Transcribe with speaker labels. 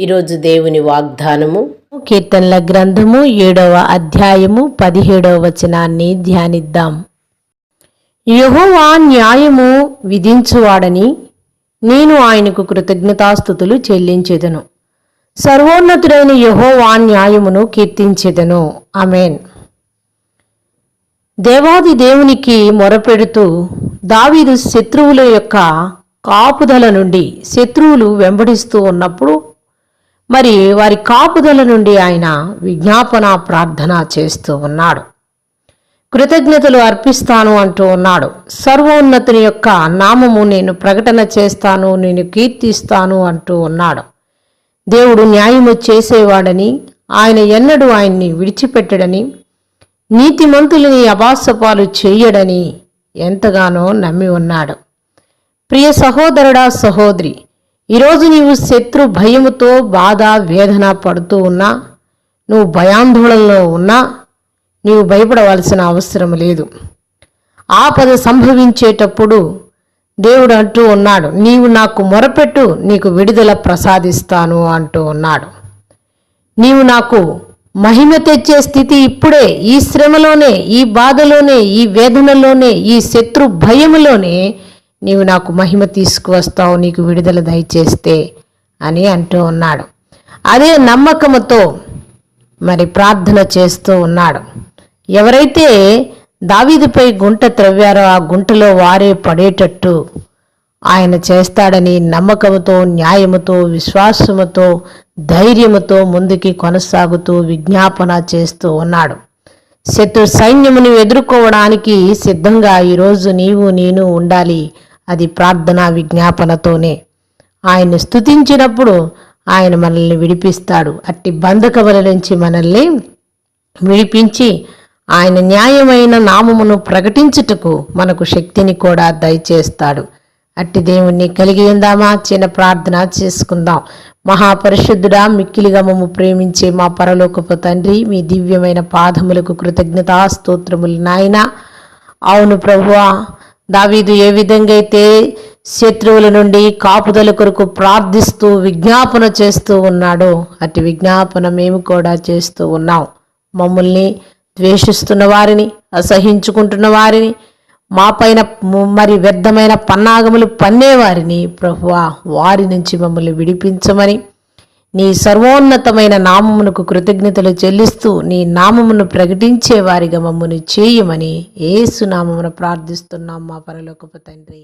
Speaker 1: ఈరోజు దేవుని వాగ్దానము.
Speaker 2: కీర్తనల గ్రంథము ఏడవ అధ్యాయము పదిహేడవ వచనాన్ని ధ్యానిద్దాం. యహోవా న్యాయము విధించువాడని నేను ఆయనకు కృతజ్ఞతాస్థుతులు చెల్లించెదను. సర్వోన్నతుడైన యహోవా న్యాయమును కీర్తించేదను. అమెన్ దేవాది దేవునికి మొరపెడుతూ దావీదు శత్రువుల యొక్క కాపుదల నుండి శత్రువులు వెంబడిస్తూ ఉన్నప్పుడు మరి వారి కాపుదల నుండి ఆయన విజ్ఞాపన ప్రార్థన చేస్తూ ఉన్నాడు. కృతజ్ఞతలు అర్పిస్తాను అంటూ ఉన్నాడు. సర్వోన్నతుని యొక్క నామము నేను ప్రకటన చేస్తాను నేను కీర్తిస్తాను అంటూ ఉన్నాడు. దేవుడు న్యాయము చేసేవాడని ఆయన ఎన్నడూ ఆయన్ని విడిచిపెట్టడని నీతిమంతులని అబాసపాలు చేయడని ఎంతగానో నమ్మి ఉన్నాడు. ప్రియ సహోదరుడా సహోదరి ఈరోజు నీవు శత్రు భయముతో బాధ వేదన పడుతూ ఉన్నా నువ్వు భయాందోళనలో ఉన్నా నీవు భయపడవలసిన అవసరం లేదు. ఆపద సంభవించేటప్పుడు దేవుడు అంటూ ఉన్నాడు నీవు నాకు మొరపెట్టు నీకు విడుదల ప్రసాదిస్తాను అంటూ ఉన్నాడు. నీవు నాకు మహిమ తెచ్చే స్థితి ఇప్పుడే ఈ శ్రమలోనే ఈ బాధలోనే ఈ వేదనలోనే ఈ శత్రు భయములోనే నీవు నాకు మహిమ తీసుకువస్తావు నీకు విడుదల దయచేస్తే అని అంటూ ఉన్నాడు. అదే నమ్మకముతో మరి ప్రార్థన చేస్తూ ఉన్నాడు. ఎవరైతే దావీదుపై గుంట త్రవ్వారో ఆ గుంటలో వారే పడేటట్టు ఆయన చేస్తాడని నమ్మకముతో న్యాయముతో విశ్వాసముతో ధైర్యముతో ముందుకి కొనసాగుతూ విజ్ఞాపన చేస్తూ ఉన్నాడు. శత్రు సైన్యమును ఎదుర్కోవడానికి సిద్ధంగా ఈరోజు నీవు నేను ఉండాలి. అది ప్రార్థన విజ్ఞాపనతోనే. ఆయన్ని స్థుతించినప్పుడు ఆయన మనల్ని విడిపిస్తాడు. అట్టి బంధకముల నుంచి మనల్ని విడిపించి ఆయన న్యాయమైన నామమును ప్రకటించుటకు మనకు శక్తిని కూడా దయచేస్తాడు. అట్టి దేవుణ్ణి కలిగి ఉందామా? చిన్న ప్రార్థన చేసుకుందాం. మహాపరిశుద్ధుడా మిక్కిలిగా మమ్ము ప్రేమించే మా పరలోకపు తండ్రి మీ దివ్యమైన పాదములకు కృతజ్ఞతా స్తోత్రములు నాయన. అవును ప్రభువా దావీదు ఏ విధంగా అయితే శత్రువుల నుండి కాపుదల కొరకు ప్రార్థిస్తూ విజ్ఞాపన చేస్తూ ఉన్నాడో అటు విజ్ఞాపన మేము కూడా చేస్తూ ఉన్నాం. మమ్మల్ని ద్వేషిస్తున్న వారిని అసహించుకుంటున్న వారిని మా పైన మరి వ్యర్థమైన పన్నాగములు పన్నేవారిని ప్రభువా వారి నుంచి మమ్మల్ని విడిపించమని నీ సర్వోన్నతమైన నామమునకు కృతజ్ఞతలు చెల్లిస్తూ నీ నామమును ప్రకటించే వారిగా మమ్మను చేయమని ఏసునామమును ప్రార్థిస్తున్నాం మా పరలోకపు తండ్రి.